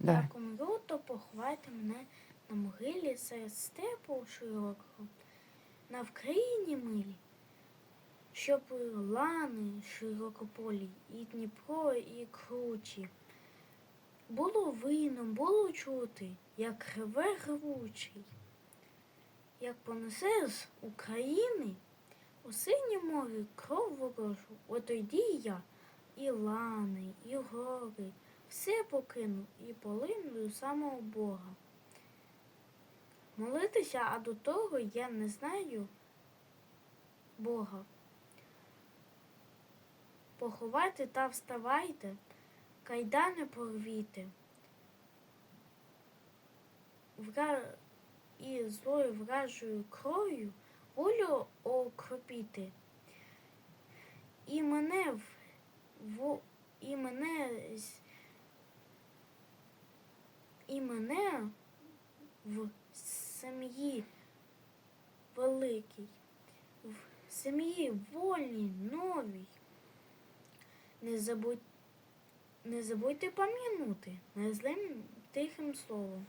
Да. Як умру, то поховайте мене на могилі серед степу широкого, на Вкраїні милі, щоб лани широкополі, і Дніпро, і кручі. Було видно, було чути, як реве ревучий, як понесе з України у синє море кров ворожу, от тоді я і лани, і гори, все покину і полину до самого Бога. Молитися, а до того я не знаю Бога. Поховайте та вставайте, кайдани порвіте. Вра... І злою вражою кров'ю волю окропіти. І мене в, і мене з і мене в сім'ї великій, в сім'ї вольній, новій. Не забудь, не забудьте пам'янути незлим тихим словом.